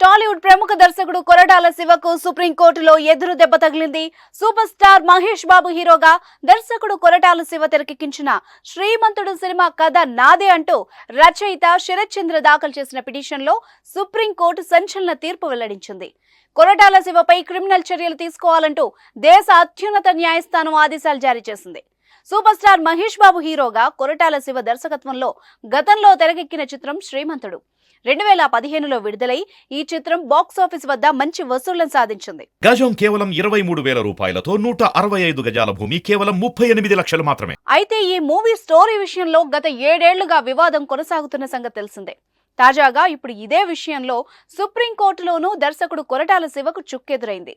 టాలీవుడ్ ప్రముఖ దర్శకుడు కొరటాల శివకు సుప్రీంకోర్టులో ఎదురు దెబ్బ తగిలింది. సూపర్ స్టార్ మహేష్ బాబు హీరోగా దర్శకుడు కొరటాల శివ తెరకెక్కించిన శ్రీమంతుడు సినిమా కథ నాదే అంటూ రచయిత శరత్ చంద్ర దాఖలు చేసిన పిటిషన్లో సుప్రీంకోర్టు సంచలన తీర్పు వెల్లడించింది. కొరటాల శివపై క్రిమినల్ చర్యలు తీసుకోవాలంటూ దేశ అత్యున్నత న్యాయస్థానం ఆదేశాలు జారీ చేసింది. సూపర్ స్టార్ మహేష్ బాబు హీరోగా కొరటాల శివ దర్శకత్వంలో గతంలో తెరకెక్కిన చిత్రం శ్రీమంతుడు. రెండు వేల పదిహేనులో విడుదలై ఈ చిత్రం బాక్సాఫీస్ వద్ద మంచి వసూళ్ళను సాధించింది. గజం కేవలం ఇరవై మూడు వేల రూపాయలతో నూట అరవై ఐదు గజాల భూమి కేవలం ముప్పై ఎనిమిది లక్షలు మాత్రమే. అయితే ఈ మూవీ స్టోరీ విషయంలో గత ఏడేళ్ళుగా వివాదం కొనసాగుతున్న సంగతి తెలిసిందే. తాజాగా ఇప్పుడు ఇదే విషయంలో సుప్రీంకోర్టులోనూ దర్శకుడు కొరటాల శివకు చుక్కెదురైంది.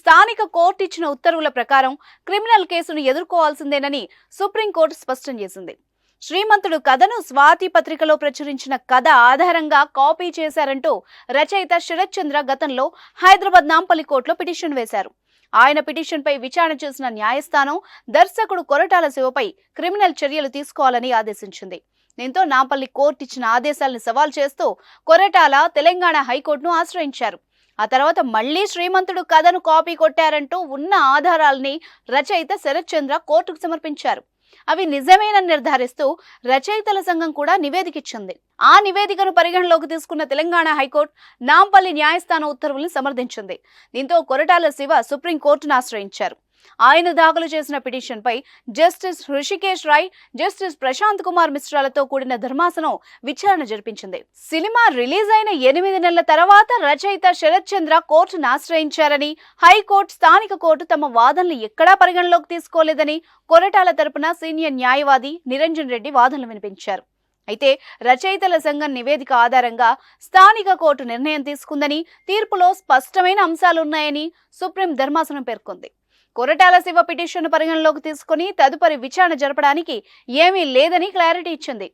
స్థానిక కోర్టు ఇచ్చిన ఉత్తర్వుల ప్రకారం క్రిమినల్ కేసును ఎదుర్కోవాల్సిందేనని సుప్రీంకోర్టు స్పష్టం చేసింది. శ్రీమంతుడు కథను స్వాతి పత్రికలో ప్రచురించిన కథ ఆధారంగా కాపీ చేశారంటూ రచయిత శరత్చంద్ర గతంలో హైదరాబాద్ నాంపల్లి కోర్టులో పిటిషన్ వేశారు. ఆయన పిటిషన్పై విచారణ చేసిన న్యాయస్థానం దర్శకుడు కొరటాల శివపై క్రిమినల్ చర్యలు తీసుకోవాలని ఆదేశించింది. దీంతో నాంపల్లి కోర్టు ఇచ్చిన ఆదేశాలను సవాల్ చేస్తూ కొరటాల తెలంగాణ హైకోర్టును ఆశ్రయించారు. ఆ తర్వాత మళ్ళీ శ్రీమంతుడు కథను కాపీ కొట్టారంటూ ఉన్న ఆధారాల్ని రచయిత శరత్చంద్ర కోర్టుకు సమర్పించారు. అవి నిజమేనని నిర్ధారిస్తూ రచయితల సంఘం కూడా నివేదిక ఇచ్చింది ఆ నివేదికను పరిగణలోకి తీసుకున్న తెలంగాణ హైకోర్టు నాంపల్లి న్యాయస్థాన ఉత్తర్వులను సమర్థించింది. దీంతో కొరటాల శివ సుప్రీంకోర్టును ఆశ్రయించారు. ఆయన దాఖలు చేసిన పిటిషన్పై జస్టిస్ హృషికేశ్ రాయ్ జస్టిస్ ప్రశాంత్ కుమార్ మిశ్రాలతో కూడిన ధర్మాసనం విచారణ జరిపించింది. సినిమా రిలీజ్ అయిన ఎనిమిది నెలల తర్వాత రచయిత శరత్ చంద్ర కోర్టును ఆశ్రయించారని హైకోర్టు స్థానిక కోర్టు తమ వాదనలు ఎక్కడా పరిగణలోకి తీసుకోలేదని కొరటాల తరపున సీనియర్ న్యాయవాది నిరంజన్ రెడ్డి వాదనలు వినిపించారు. అయితే రచయితల సంఘం నివేదిక ఆధారంగా స్థానిక కోర్టు నిర్ణయం తీసుకుందని తీర్పులో స్పష్టమైన అంశాలున్నాయని సుప్రీం ధర్మాసనం పేర్కొంది. కొరటాల శివ పిటిషన్ పరిగణలోకి తీసుకుని తదుపరి విచారణ జరపడానికి ఏమీ లేదని క్లారిటీ ఇచ్చింది.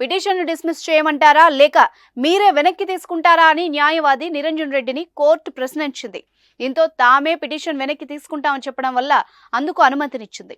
పిటిషన్ను డిస్మిస్ చేయమంటారా? లేక మీరే వెనక్కి తీసుకుంటారా అని న్యాయవాది నిరంజన్ రెడ్డిని కోర్టు ప్రశ్నించింది. దీంతో తామే పిటిషన్ వెనక్కి తీసుకుంటామని చెప్పడం వల్ల అందుకు అనుమతినిచ్చింది.